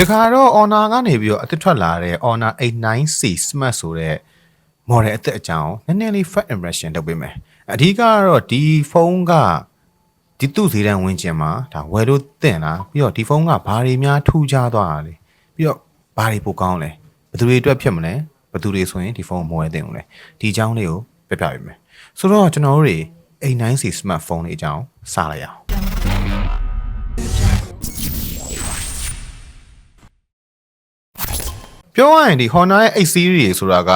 ဒီတစ်ခါတော့ Honor ကနေပြီးတော့အသစ်ထွက်လာတဲ့ Honor 89C Smart ဆိုတဲ့ model အသစ်အကြောင်းနည်းနည်းလေး first impression လုပ်ပေးမယ်အဓိကကတော့ဒီဖုန်းကဒီသူ့ဈေးတန်းဝင်ကျင်မှာဒါဝယ်လို့တင်လားပြီးတော့ဒီဖုန်းကဘာတွေများထူးခြားသွားတာလဲပြီးတော့ဘာတွေပိုကောင်းလဲဘယ်သူတွေအတွက်ဖြစ်မလဲဘယ်သူတွေဆိုရင်ဒီဖုန်းကိုမဝယ်သင့်ဘူးလဲဒီအကြောင်းလေးကိုပြပြပေးမယ်ဆိုတော့ကျွန်တော်တို့တွေ A9C smartphone တွေအကြောင်းစလိုက်ရအောင် ပြောရရင်ဒီ Honda ရဲ့ 8 series ဆိုတာက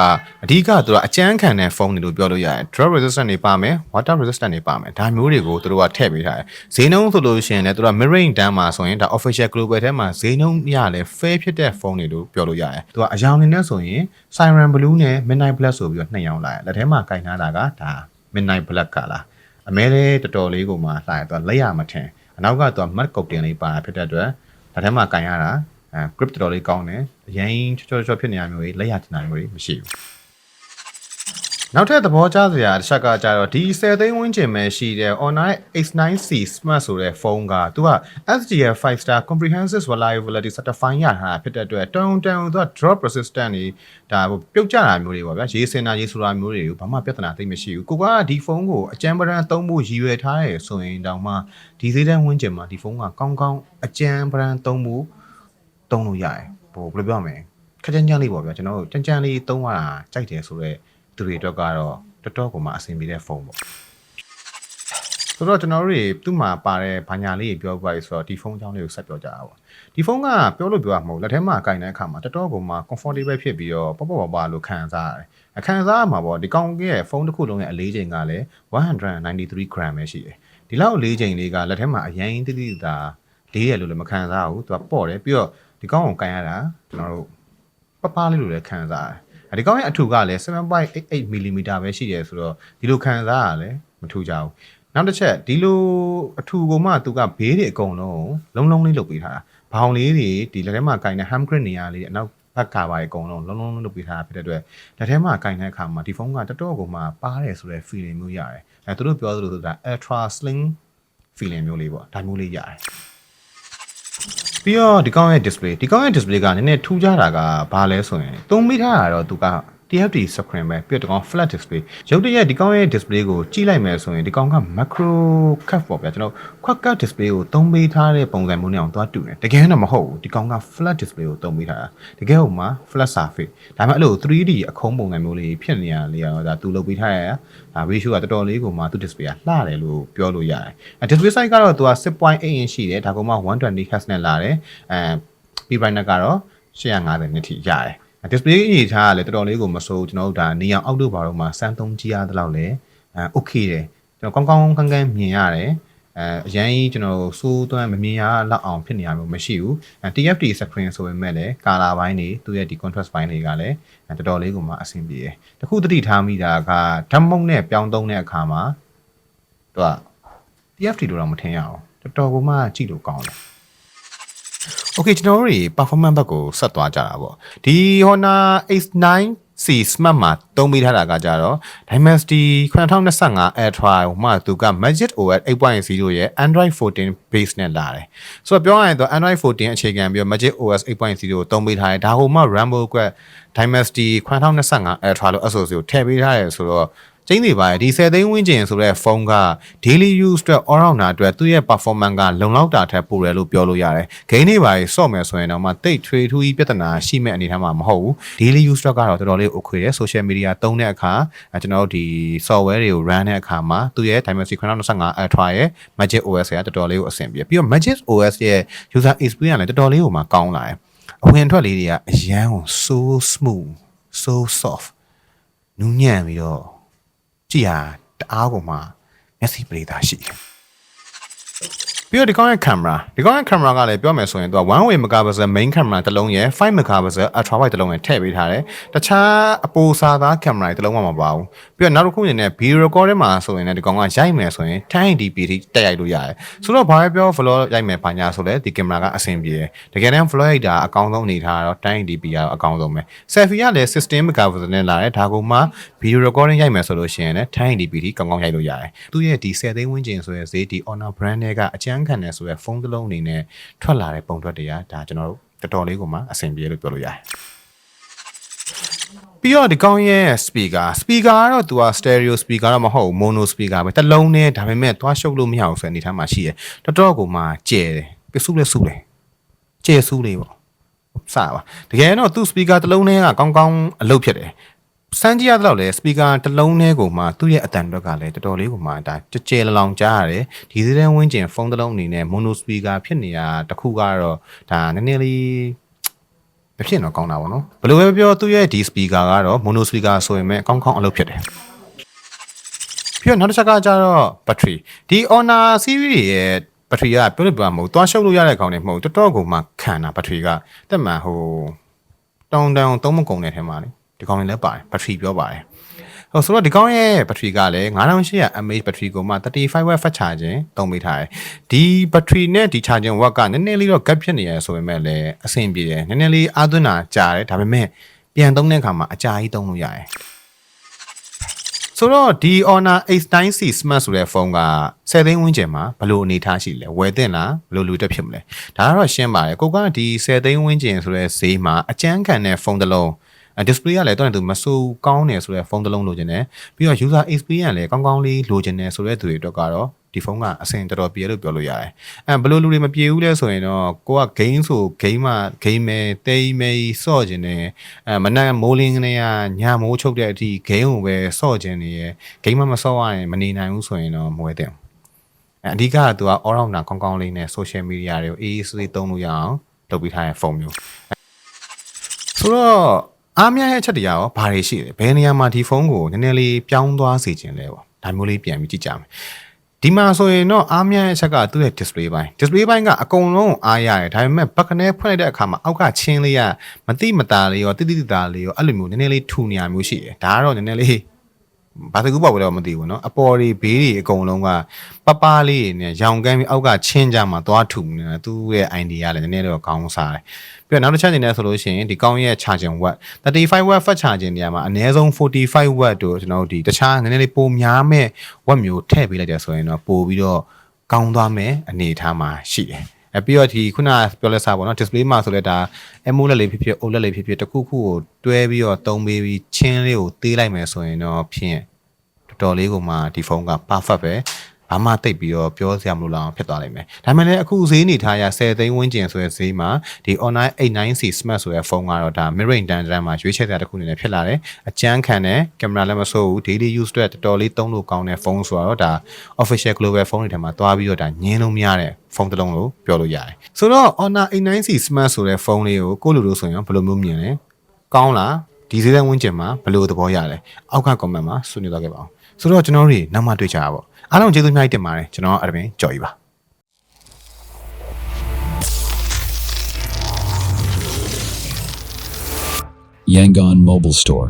အဓိကသူကအကျန်းခံတဲ့ဖုန်းတွေလို့ပြောလို့ရတယ် drop resistant တွေပါမယ် water resistant တွေပါမယ်ဒါမျိုးတွေကိုသူတို့ကထည့်ပေးထားတယ်ဈေးနှုန်းဆိုလို့ရှိရင်လည်းသူက mid range တန်းမှာဆိုရင်ဒါ official global ထဲမှာဈေးနှုန်းရလဲ fair ဖြစ်တဲ့ဖုန်းတွေလို့ပြောလို့ရတယ်သူကအယောင်နေနဲ့ဆိုရင် Siren Blue နဲ့ Midnight Black ဆိုပြီးတော့နှစ်ယောင်လာတယ်လက်ထဲမှာကင်ထားတာကဒါ Midnight Black ကလားအမဲလေးတော်တော်လေးကိုမှလာတယ်သူကလက်ရမထင်အနောက်ကသူက matte coating လေးပါတာဖြစ်တဲ့အတွက်လက်ထဲမှာကင်ရတာ အဲ grip တော်တော်လေးကောင်းတယ်အရင်ချောချောဖြစ်နေရမျိုးကြီးလက်ရချင်တာမျိုးကြီးမရှိဘူးနောက်ထပ်သဘောကျစရာတစ်ချက်ကကြတော့ဒီ10သိန်းဝန်းကျင်ပဲရှိတဲ့ Honor X9C Smart ဆိုတဲ့ဖုန်းကသူက SGF 5 star comprehensive reliability certified ရထားတာဖြစ်တဲ့အတွက်တုံတုံသူက drop resistant တွေဒါပြုတ်ကျတာမျိုးတွေပေါ့ဗျာရေးစင်တာရေးဆိုတာမျိုးတွေကိုဘာမှပြဿနာသိပ်မရှိဘူးကိုကဒီဖုန်းကိုအကြမ်းပရန်သုံးဖို့ရည်ရွယ်ထားရဆိုရင်တောင်မှဒီဈေးတန်းဝန်းကျင်မှာဒီဖုန်းကကောင်းကောင်းအကြမ်းပရန်သုံးဖို့ သုံးလို့ရတယ်ဟိုဘယ်လိုပြောမလဲခက်ကြမ်းကြမ်းလေးပေါ့ဗျာကျွန်တော်တို့ကြမ်းကြမ်းလေးသုံးရတာကြိုက်တယ်ဆိုတော့သူတွေအတွက်ကတော့တော်တော်ကိုမှအဆင်ပြေတဲ့ဖုန်းပေါ့ဆိုတော့ကျွန်တော်တို့တွေသူ့မှာပါတဲ့ဘာညာလေးတွေပြောပြရဆိုတော့ဒီဖုန်းအကြောင်းလေးကိုဆက်ပြောကြတာပေါ့ဒီဖုန်းကပြောလို့ပြောရမှာမဟုတ်လက်ထဲမှာကင်တဲ့အခါမှာတော်တော်ကိုမှ comfortable ဖြစ်ပြီးတော့ပေါ့ပေါ့ပါပါလို့ခံစားရတယ်အခန်းစားမှာပေါ့ဒီကောင်ရဲ့ဖုန်းတစ်ခုလုံးရဲ့အလေးချိန်ကလည်း193 gram ပဲရှိတယ်ဒီလောက်အလေးချိန်လေးကလက်ထဲမှာအရင်တိတိတာလေးရလို့လည်းမခံစားဘူးသူကပေါ့တယ်ပြီးတော့ ဒီကောင်ကိုကင်ရတာကျွန်တော်တို့ပပလေးလို့လည်းခံစားရတယ်ဒီကောင်ရဲ့အထူကလည်း7.88 mm ပဲရှိတယ်ဆိုတော့ဒီလိုခံစားရလဲမထူကြဘူးနောက်တစ်ချက်ဒီလိုအထူကိုမှသူကဘေးတွေအကုန်လုံးလုံးလုံးလေးလုပ်ပေးထားတာဘောင်လေးတွေဒီလက်ထဲမှာကင်တဲ့ ham grip နေရာလေးအနောက်ဘက်ကပါအကုန်လုံးလုံးလုံးလုပ်ပေးထားတာဖြစ်တဲ့အတွက်လက်ထဲမှာကင်တဲ့အခါမှာဒီဖုန်းကတော်တော်ကိုမှပါတယ်ဆိုတဲ့ feeling မျိုးရတယ်အဲသူတို့ပြောသလိုဆိုတာ ultra slim feeling မျိုးလေးပေါ့ဒါမျိုးလေးရတယ် ပြီးတော့ဒီကောင်းရဲ့ display ဒီကောင်းရဲ့ display ကနည်းနည်းထူးခြားတာကဘာလဲဆိုရင်သုံးမိထားတာတော့သူက TFT screen ပဲပြီးတော့ဒီကောင် flat display ရုပ်တရက်ဒီကောင်ရဲ့ display ကိုကြည့်လိုက်မယ်ဆိုရင်ဒီကောင်က macro cut ပေါ့ဗျာကျွန်တော် quad cut display ကိုသုံးပေးထားတဲ့ပုံစံမျိုးနဲ့အောင်သွားတူတယ်တကယ်တော့မဟုတ်ဘူးဒီကောင်က flat display ကိုသုံးပေးထားတာတကယ်ဟိုမှာ flat surface ဒါပေမဲ့အဲ့လို 3D အခုံးပုံစံမျိုးလေးဖြစ်နေရလေရတော့ဒါသူလုပ်ပေးထားရတာဒါ ratio ကတော်တော်လေးကိုမှသူ display ကလှတယ်လို့ပြောလို့ရတယ်အဲ display size ကတော့သူက6.8 inch ရှိတယ်ဒါကောင်မှ120 Hz နဲ့လာတယ်အဲ P brightness ကတော့850နစ်ထိရတယ် display အနေထားကလည်းတော်တော်လေးကိုမဆိုးကျွန်တော်တို့ဒါနေအောင်အောက်တို့ဘာတော့မှစမ်းသုံးကြည့်ရတဲ့လောက်လဲအဲ okay တယ်ကျွန်တော်ကောင်းကောင်းကန်းကန်းမြင်ရတယ်အဲအရင်ကြီးကျွန်တော်စိုးသွမ်းမမြင်ရလောက်အောင်ဖြစ်နေရမျိုးမရှိဘူးအဲ TFT screen ဆိုပေမဲ့လည်း color ဘိုင်းတွေသူရဲ့ဒီ contrast ဘိုင်းတွေကလည်းတော်တော်လေးကိုမှအဆင်ပြေတယ်တခုတတိထားမိတာကဓာတ်မုံနဲ့ပြောင်းသုံးတဲ့အခါမှာသူက TFT လို့တော့မထင်ရအောင်တော်တော်ကိုမှကြည့်လို့ကောင်းတယ် Okay ကျွန်တော်တို့တွေ performance ဘက်ကိုဆက်သွားကြတာပေါ့ဒီ Honor X9 C Smart မှာတုံးပေးထားတာကကြတော့ Dimensity 9025 Ultra ဟိုမှသူက Magic OS 8.0ရဲ့ Android 14 base နဲ့လာတယ်ဆိုတော့ပြောရရင်တော့ Android 14အခြေခံပြီးတော့ Magic OS 8.0ကိုတုံးပေးထားတယ်ဒါဟိုမှ Rambo Quad Dimensity 9025 Ultra လို့ SoC ကိုထည့်ပေးထားတယ်ဆိုတော့ ကျင်းနေပါရဲ့ဒီ10သိန်းဝန်းကျင်ဆိုတဲ့ဖုန်းက daily use အတွက် all rounder အတွက်သူ့ရဲ့ performance ကလုံလောက်တာထက်ပိုတယ်လို့ပြောလို့ရတယ်။ gain တွေပါရေးဆော့မယ်ဆိုရင်တော့မှတိတ်ထွေထူးကြီးပြဿနာရှိမဲ့အနေထားမှာမဟုတ်ဘူး။ daily use အတွက်ကတော့တော်တော်လေး okay တယ် social media သုံးတဲ့အခါကျွန်တော်တို့ဒီ software တွေကို run တဲ့အခါမှာသူ့ရဲ့ Dimensity 925 Ultra ရဲ့ Magic OS ကတော်တော်လေးကိုအဆင်ပြေပြီးတော့ Magic OS ရဲ့ user experience လည်းတော်တော်လေးကိုမှကောင်းလာတယ်။အဝင်ထွက်လေးတွေကအရန်ကို so smooth so soft နူးညံ့ပြီးတော့ ကြည့်ဟာတအားကိုမှမျက်စိပရိသတ်ရှိတယ်ပြီးတော့ဒီကောင်းရဲ့ camera ဒီကောင်းရဲ့ camera ကလည်းပြောမယ်ဆိုရင်သူက1 way megapixel main camera တစ်လုံးရဲ့5 megapixel ultra wide တစ်လုံးရဲ့ထည့်ပေးထားတယ်တခြားအပိုစာသား camera တွေတစ်လုံးမှမပါဘူးပြီးတော့နောက်တစ်ခုအနေနဲ့ video recording မှာဆိုရင်လည်းဒီကောင်ကရိုက်မယ်ဆိုရင် 1080p ထိတက်ရိုက်လို့ရတယ်ဆိုတော့ဘာပဲပြော vlog ရိုက်မယ်ဘာညာဆိုလဲဒီ camera ကအဆင်ပြေတယ်တကယ်တမ်း vlog ရိုက်တာအကောင်းဆုံးအနေထားတော့ 1080p ကတော့အကောင်းဆုံးပဲ selfie ကလည်း16 megapixel နဲ့လာတယ်ဒါကမှ video recording ရိုက်မယ်ဆိုလို့ရှိရင်လည်း 1080p ထိကောင်းကောင်းရိုက်လို့ရတယ်သူရဲ့ဒီ10သိန်းဝန်းကျင်ဆိုတဲ့ဈေးဒီ Honor brand တွေကအချမ်းခံတယ်ဆိုရယ်ဖုန်းတစ်လုံးအနေနဲ့ထွက်လာတဲ့ပုံထွက်တွေကဒါကျွန်တော်တို့တော်တော်လေးကိုမှအဆင်ပြေလို့ပြောလို့ရတယ် ပြီးတော့ဒီကောင်းရဲ့ speaker speaker ကတော့ तू က stereo speaker တော့မဟုတ်ဘူး mono speaker ပဲတစ်လုံးနဲ့ဒါပေမဲ့သွားရှုပ်လို့မရအောင်ဆိုတဲ့အနေထားမှာရှိတယ်တော်တော်ကိုမှကျဲတယ်ပြစုလဲစုတယ်ကျဲစုလေးပေါ့စပါတကယ်တော့သူ့ speaker တစ်လုံးနဲ့ကကောင်းကောင်းအလုပ်ဖြစ်တယ်စမ်းကြည့်ရတော့လေ speaker တစ်လုံးနဲ့ကိုမှသူ့ရဲ့အတန်အတွက်ကလည်းတော်တော်လေးကိုမှဒါကြဲကြဲလလောင်ကြားရတယ်ဒီစတဲ့ဝင်းကျင်ဖုန်းတစ်လုံးအနေနဲ့ mono speaker ဖြစ်နေတာတစ်ခုကတော့ဒါနည်းနည်းလေး မဖြစ်တော့ကောင်းတာပေါ့နော်ဘယ်လိုပဲပြောသူ့ရဲ့ဒီ speaker ကတော့ mono speaker ဆိုရင်ပဲကောင်းကောင်းအလုပ်ဖြစ်တယ်ပြီးတော့နောက်တစ်ချက်ကကျတော့ battery ဒီ Honor series ရဲ့ battery ကပြောလို့ပြောမှာမဟုတ်သွားရှုပ်လို့ရတဲ့ကောင်တွေမဟုတ်တော်တော်ကိုမှခံတာ battery ကတက်မှန်ဟိုတောင်းတောင်းသုံးမကုန်တဲ့ထဲမှာလေဒီကောင်တွေလည်းပါတယ် battery ပြောပါတယ် ဟိုဆိုတော့ဒီကောင်ရဲ့ battery ကလည်း 9800 mAh battery ကိုမှ 35 watt fast charging သုံးပေးထားတယ်ဒီ battery နဲ့ဒီ charging watt ကနည်းနည်းလေးတော့ gap ဖြစ်နေရဆိုပေမဲ့လည်းအဆင်ပြေတယ်နည်းနည်းလေးအားသွင်းတာကြာတယ်ဒါပေမဲ့ပြန်သုံးတဲ့အခါမှာအကြာကြီးသုံးလို့ရတယ်ဆိုတော့ဒီ Honor X9C Smart ဆိုတဲ့ဖုန်းက10သိန်းဝန်းကျင်မှာဘယ်လိုအနေထားရှိလဲဝယ်သင့်လားဘယ်လိုလူတက်ဖြစ်မလဲဒါကတော့ရှင်းပါတယ်ကိုကဒီ10သိန်းဝန်းကျင်ဆိုတဲ့ဈေးမှာအကျန်းခံတဲ့ဖုန်းတစ်လုံးအဲ display ကလည်းတော့သူမဆိုးကောင်းတယ်ဆိုတဲ့ဖုန်းတစ်လုံးလိုချင်တယ်ပြီးတော့ user experience လည်းကောင်းကောင်းလေးလိုချင်တယ်ဆိုတဲ့သူတွေအတွက်ကတော့ဒီဖုန်းကအဆင်တော်တော်ပြေလို့ပြောလို့ရတယ်အဲဘယ်လိုလူတွေမပြေဘူးလဲဆိုရင်တော့ကိုက game ဆို game မှာ game မယ်တေးမယ်စော့ကျင်တယ်အဲမနက်မိုးလင်းကနေကညမိုးချုပ်တဲ့အထိ game ကိုပဲစော့ကျင်နေရယ် game မစော့ရရင်မနေနိုင်ဘူးဆိုရင်တော့မဝဲတဲ့အဲအဓိကကသူက all rounder ကောင်းကောင်းလေးနဲ့ social media တွေကိုအေးအေးဆေးဆေးသုံးလို့ရအောင်လုပ်ပေးထားတဲ့ဖုန်းမျိုးဆိုတော့ အားများရဲ့အချက်တရားရောဘာတွေရှိလဲဘယ်နေရာမှာဒီဖုန်းကိုနည်းနည်းလေးပြောင်းသွားစေခြင်းလဲပေါ့ဒါမျိုးလေးပြန်ပြီးကြည့်ကြမယ်ဒီမှာဆိုရင်တော့အားများရဲ့အချက်ကသူ့ရဲ့ display ပိုင်း display ပိုင်းကအကုန်လုံးအားရတယ်ဒါပေမဲ့ဘက်ကနေဖွင့်လိုက်တဲ့အခါမှာအောက်ကချင်းလေးကမတိမတာလေးရောတိတိတတာလေးရောအဲ့လိုမျိုးနည်းနည်းလေးထူနေရမျိုးရှိတယ်ဒါကတော့နည်းနည်းလေး ဘာတကူပေါ့ဘယ်တော့မသိဘူးเนาะအပေါ်တွေဘေးတွေအကုန်လုံးကပပလေးတွေနဲ့ရောင်ကမ်းပြီးအောက်ကချင်းကြမှာသွားထူနေတာသူ့ရဲ့ idea လည်းနည်းနည်းတော့ကောင်းစားတယ်ပြီးတော့နောက်တစ်ချက်အနေနဲ့ဆိုလို့ရှိရင်ဒီကောင်းရဲ့ charging watt 35 watt fast charging နေရာမှာအနည်းဆုံး45 watt တို့ကျွန်တော်တို့ဒီတခြားနည်းနည်းလေးပိုများမဲ့ watt မျိုးထည့်ပေးလိုက်တယ်ဆိုရင်တော့ပိုပြီးတော့ကောင်းသွားမယ်အနေအထားမှာရှိတယ် အဲပြီးတော့ဒီခုနပြောလက်စားပေါ့နော် display မှာဆိုလဲဒါ AMOLED လေးဖြစ်ဖြစ် OLED လေးဖြစ်ဖြစ်တစ်ခုခုကိုတွဲပြီးတော့သုံးပေးပြီးချင်းလေးကိုသေးလိုက်မယ်ဆိုရင်တော့ဖြင့်တော်တော်လေးကိုမှဒီဖုန်းက perfect ပဲ ဘာမှတိတ်ပြီးတော့ပြောစရာမလိုလောက်ဖြစ်သွားလိမ့်မယ်ဒါမှလည်းအခုဈေးနေထားရ10သိန်းဝန်းကျင်ဆိုတဲ့ဈေးမှာဒီ online 89C Smart ဆိုတဲ့ဖုန်းကတော့ဒါ mid range တန်တန်းမှာရွေးချယ်စရာတစ်ခုအနေနဲ့ဖြစ်လာတယ်အကျန်းခံတဲ့ကင်မရာလည်းမဆိုးဘူး daily use အတွက်တော်တော်လေးသုံးလို့ကောင်းတဲ့ဖုန်းဆိုတော့ဒါ official global phone တွေထဲမှာတွားပြီးတော့ဒါညင်းလို့မရတဲ့ဖုန်းတစ်လုံးလို့ပြောလို့ရတယ်ဆိုတော့ Honor A9C Smart ဆိုတဲ့ဖုန်းလေးကိုကိုယ့်လူလို့ဆိုရင်ဘယ်လိုမျိုးမြင်လဲကောင်းလားဒီဈေးတဲ့ဝန်းကျင်မှာဘယ်လိုသဘောရလဲအောက်က comment မှာဆွေးနွေးတော့ခဲ့ပါအောင် ဆိုတော့ကျွန်တော်တို့နောက်မှတွေ့ကြပါပေါ့အားလုံးကျေးဇူးအများကြီးတင်ပါတယ်ကျွန်တော်အရပင်ကြော်ကြီးပါ Yangon Mobile Store.